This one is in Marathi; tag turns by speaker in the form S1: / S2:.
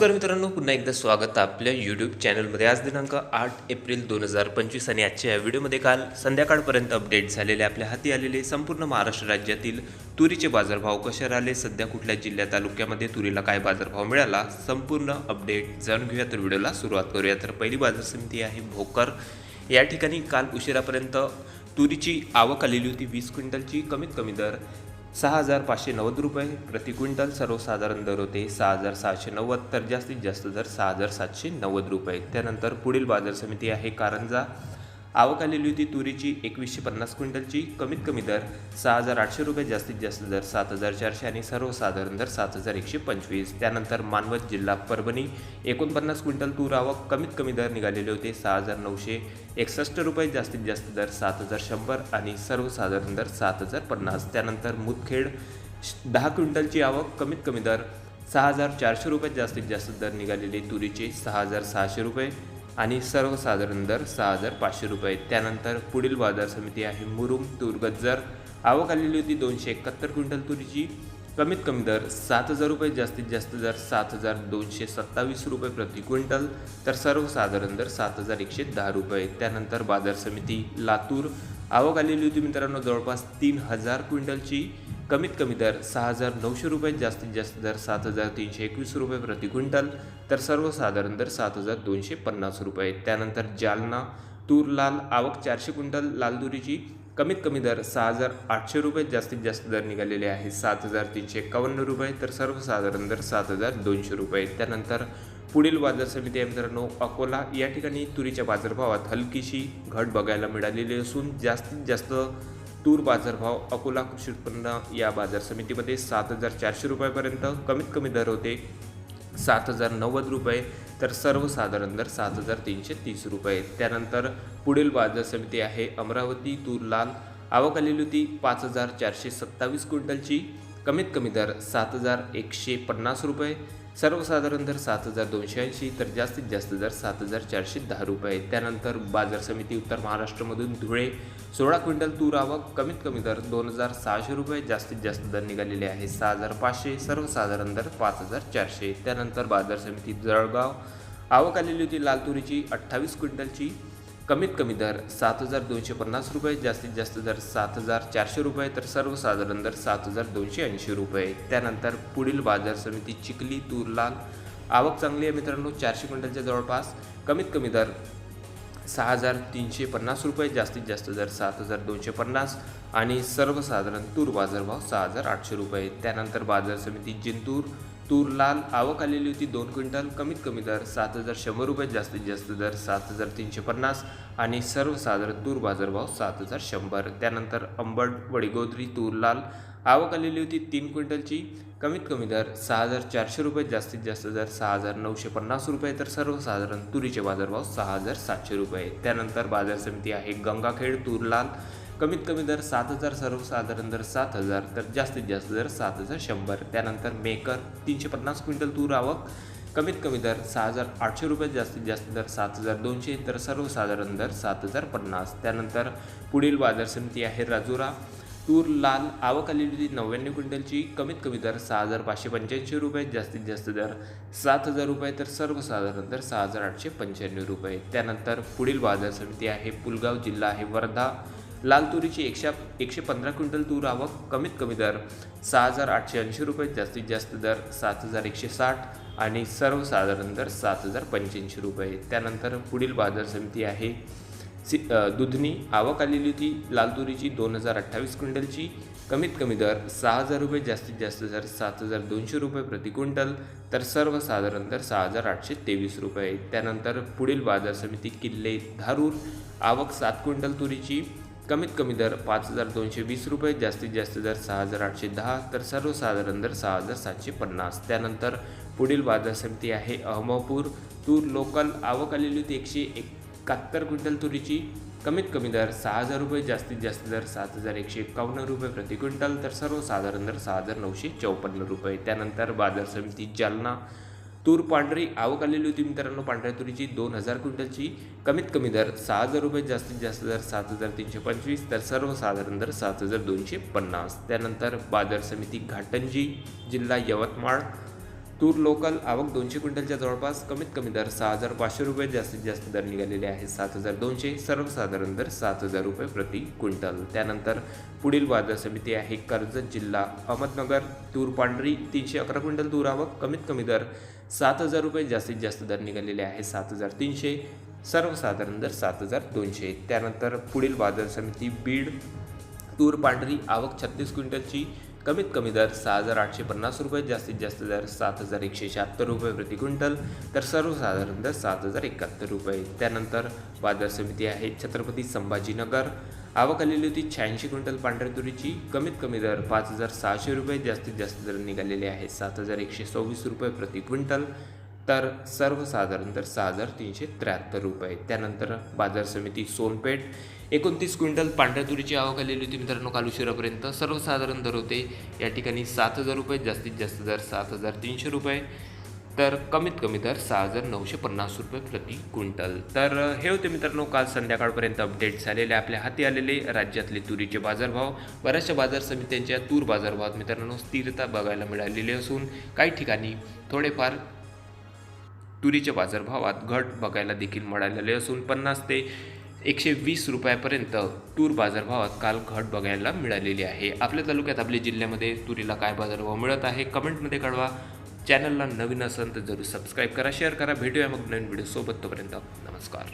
S1: नमस्कार मित्रांनो पुन्हा एकदा स्वागत आपल्या यूट्यूब चॅनलमध्ये आज दिनांक आठ एप्रिल दोन हजार पंचवीस आणि आजच्या या व्हिडिओमध्ये काल संध्याकाळपर्यंत अपडेट झालेले आपल्या हाती आलेले संपूर्ण महाराष्ट्र राज्यातील तुरीचे बाजारभाव कसे राहिले सध्या कुठल्या जिल्ह्या तालुक्यामध्ये तुरीला काय बाजारभाव मिळाला संपूर्ण अपडेट जाणून घेऊया. तर व्हिडिओला सुरुवात करूया. तर पहिली बाजार समिती आहे भोकर. या ठिकाणी काल उशिरापर्यंत तुरीची आवक आलेली होती. वीस क्विंटलची कमीत कमी दर सहा हजार पाचशे नव्वद रुपये प्रति क्विंटल सर्वसाधारण दर होते सहा हजार सहाशे नव्वद तर जास्तीत जास्त दर सहा हजार सातशे नव्वद रुपये. त्यानंतर पुढील बाजार समिती आहे कारंजा. आवक आलेली होती तुरीची एकवीसशे पन्नास क्विंटलची. कमीत कमी दर सहा हजार आठशे रुपये जास्तीत जास्त दर सात हजार चारशे आणि सर्वसाधारण दर सात हजार एकशे पंचवीस. त्यानंतर मानवत जिल्हा परभणी एकोणपन्नास क्विंटल तूर आवक कमीत कमी दर निघालेले होते सहा हजार नऊशे एकसष्ट रुपये जास्तीत जास्त दर सात हजार शंभर आणि सर्वसाधारण दर सात हजार पन्नास. त्यानंतर मुदखेड दहा क्विंटलची आवक कमीत कमी दर सहा हजार चारशे रुपये जास्तीत जास्त दर निघालेले तुरीचे सहा हजार सहाशे रुपये. आणि सर्वसाधारण दर सहा हजार पाचशे रुपये. त्यानंतर पुढील बाजार समिती आहे मुरुम तूर गज्जर. आवक आलेली होती दोनशे एकाहत्तर क्विंटल तुरीची. कमीत कमी दर सात हजार रुपये जास्तीत जास्त दर सात हजार दोनशे सत्तावीस रुपये प्रति क्विंटल. तर सर्वसाधारण दर सात हजार एकशे दहा रुपये. त्यानंतर बाजार समिती लातूर आवक आलेली होती मित्रांनो जवळपास तीन हजार क्विंटलची. कमीत कमी दर सहा हजार नऊशे रुपये जास्तीत जास्त दर सात हजार तीनशे एकवीस रुपये प्रति क्विंटल तर सर्वसाधारण दर सात हजार दोनशे पन्नास रुपये. त्यानंतर जालना तूर लाल आवक चारशे क्विंटल लालदुरीची कमीत कमी दर सहा हजार आठशे रुपये जास्तीत जास्त दर निघालेले आहे सात हजार तीनशे एकावन्न रुपये तर सर्वसाधारण दर सात हजार दोनशे रुपये. त्यानंतर पुढील बाजार समिती आहे मित्रांनो अकोला. या ठिकाणी तुरीच्या बाजारभावात हलकीशी घट बघायला मिळालेली असून जास्तीत जास्त तूर बाजारभाव अकोला कृषी उत्पन्न या बाजार समितीमध्ये सात हजार चारशे रुपयापर्यंत कमीत कमी दर होते सात हजार नव्वद रुपये तर सर्वसाधारण दर सात हजार तीनशे तीस रुपये. त्यानंतर पुढील बाजार समिती आहे अमरावती तूर लाल. आवक आलेली होती पाच हजार चारशे सत्तावीस क्विंटलची कमीत कमी दर सात हजार एकशे पन्नास रुपये. सर्वसाधारण दर सात हजार दोनशे ऐंशी तर जास्तीत जास्त दर सात हजार चारशे दहा रुपये. त्यानंतर बाजार समिती उत्तर महाराष्ट्रामधून धुळे सोळा क्विंटल तूर आवक कमीत कमी दर दोन हजार सहाशे रुपये जास्तीत जास्त दर निघालेले आहे सहा हजार पाचशे सर्वसाधारण दर पाच हजार चारशे. त्यानंतर बाजार समिती जळगाव आवक आलेली होती लाल तुरीची अठ्ठावीस क्विंटलची कमीत कमी दर सात हजार दोनशे पन्नास रुपये जास्तीत जास्त दर सात हजार चारशे रुपये तर सर्वसाधारण दर सात हजार दोनशे ऐंशी रुपये. त्यानंतर पुढील बाजार समिती चिखली तूर लाल. आवक चांगली आहे मित्रांनो चारशे क्विंटलच्या जवळपास. कमीत कमी दर सहा हजार तीनशे पन्नास रुपये जास्तीत जास्त दर सात हजार दोनशे पन्नास. आणि सर्वसाधारण तूर बाजारभाव सहा हजार आठशे रुपये. त्यानंतर बाजार समिती जिंतूर तूर लाल आवक आलेली होती दोन क्विंटल कमीत कमी दर सात हजार शंभर रुपये जास्तीत जास्त दर सात हजार तीनशे पन्नास आणि सर्वसाधारण तूर बाजारभाव सात हजार शंभर. त्यानंतर अंबड वडीगोद्री तूर लाल आवक आलेली होती तीन क्विंटलची कमीत कमी दर सहा हजार चारशे रुपये जास्तीत जास्त दर सहा हजार नऊशे पन्नास रुपये तर सर्वसाधारण तुरीचे बाजारभाव सहा हजार सातशे रुपये. त्यानंतर बाजार समिती आहे गंगाखेड तूर लाल कमीत कमी दर सात हजार सर्वसाधारण दर सात हजार तर जास्तीत जास्त दर सात हजार शंभर. त्यानंतर मेकर तीनशे पन्नास क्विंटल तूर आवक. कमीत कमी दर सहा हजार आठशे रुपये जास्तीत जास्त दर सात हजार दोनशे तर सर्वसाधारण दर सात हजार पन्नास. त्यानंतर पुढील बाजार समिती आहे राजुरा. तूर लाल आवक आलेली होती नव्याण्णव क्विंटलची. कमीत कमी दर सहा हजार पाचशे पंच्याऐंशी रुपये जास्तीत जास्त दर सात हजार रुपये तर सर्वसाधारण दर सहा हजार आठशे पंच्याण्णव रुपये. त्यानंतर पुढील बाजार समिती आहे पुलगाव जिल्हा आहे वर्धा. लाल तुरीची एकशे एकशे पंधरा क्विंटल तूर आवक कमीत कमी दर सहा हजार आठशे ऐंशी रुपये जास्तीत जास्त दर सात हजार एकशे साठ आणि सर्वसाधारण दर सात हजार पंच्याऐंशी रुपये. त्यानंतर पुढील बाजार समिती आहे. सि दुधनी आवक आलेली होती. लाल तुरीची दोन हजार अठ्ठावीस क्विंटलची. कमीत कमी दर सहा हजार रुपये जास्तीत जास्त दर सात हजार दोनशे रुपये प्रति क्विंटल. तर सर्वसाधारण दर सहा हजार आठशे तेवीस रुपये. त्यानंतर पुढील बाजार समिती किल्ले धारूर. आवक सात क्विंटल तुरीची. कमीत कमी दर पाच हजार दोनशे वीस रुपये जास्तीत जास्त दर सहा हजार आठशे दहा तर सर्वसाधारण दर सहा हजार सातशे पन्नास. त्यानंतर पुढील बाजार समिती आहे अहमदपूर. तूर लोकल आवक आलेली होती एकशे एकाहत्तर क्विंटल तुरीची. कमीत कमी दर सहा हजार रुपये जास्तीत जास्त दर सात हजार एकशे एकावन्न रुपये प्रति क्विंटल तर सर्वसाधारण दर सहा हजार नऊशे चौपन्न रुपये. त्यानंतर बाजार समिती जालना. तूर पांढरी आवक आलेली होती मित्रांनो पांढऱ्या तुरीची दोन हजार क्विंटलची. कमीत कमी दर सहा हजार रुपये जास्तीत जास्त दर सात हजार तीनशे पंचवीस तर सर्वसाधारण दर सात हजार दोनशे पन्नास. त्यानंतर बाजार समिती घाटंजी जिल्हा यवतमाळ तूर लोकल आवक दोनशे क्विंटलच्या जवळपास कमीत कमी दर सहा हजार पाचशे रुपये जास्तीत जास्त दर निघालेले आहे. सात हजार दोनशे सर्वसाधारण दर सात हजार रुपये प्रति क्विंटल. त्यानंतर पुढील बाजार समिती आहे कर्जत जिल्हा अहमदनगर तूर पांढरी तीनशे अकरा क्विंटल तूर आवक कमीत कमी दर सात हजार रुपये जास्तीत जास्त दर निघालेले आहे. सात हजार तीनशे सर्वसाधारण दर सात हजार दोनशे. त्यानंतर पुढील बाजार समिती बीड तूर पांढरी आवक छत्तीस क्विंटलची कमीत कमी दर सहा हजार आठशे पन्नास रुपये जास्तीत जास्त दर सात हजार एकशे शहात्तर रुपये प्रति क्विंटल तर सर्वसाधारण दर सात हजार एकाहत्तर रुपये. त्यानंतर बाजार समिती आहे छत्रपती संभाजीनगर. आवक आलेली होती शहाऐंशी क्विंटल पांढऱ्या तुरीची. कमीत कमी दर पाच हजार सहाशे रुपये जास्तीत जास्त दर निघालेले आहे सात हजार एकशे सव्वीस रुपये प्रति क्विंटल तर सर्वसाधारण दर सहा हजार तीनशे त्र्याहत्तर रुपये. त्यानंतर बाजार समिती सोनपेठ. एकोणतीस क्विंटल पांढऱ्या तुरीची आवक आलेली होती मित्रांनो काल उशिरापर्यंत सर्वसाधारण दर होते. या ठिकाणी सात हजार रुपये जास्तीत जास्त दर सात हजार तीनशे रुपये. तर कमीत कमी दर सहा हजार नऊशे पन्नास रुपये प्रति क्विंटल. तर हे होते मित्रांनो काल संध्याकाळपर्यंत अपडेट झालेले आपल्या हाती आलेले राज्यातले तुरीचे बाजारभाव. बऱ्याचशा बाजार समित्यांच्या तूर बाजारभावात मित्रांनो स्थिरता बघायला मिळालेली असून काही ठिकाणी थोडेफार तुरीच्या बाजारभावात घट बघायला देखील मिळालेले असून पन्नास ते एकशे वीस रुपयापर्यंत तूर बाजारभावात काल घट बघायला मिळालेली आहे. आपल्या तालुक्यात आपल्या जिल्ह्यामध्ये तुरीला काय बाजारभाव मिळत आहे कमेंटमध्ये कळवा. चॅनलला नवीन असेल तर जरूर सबस्क्राईब करा शेअर करा. भेटूया मग नवीन व्हिडिओसोबत तोपर्यंत. नमस्कार.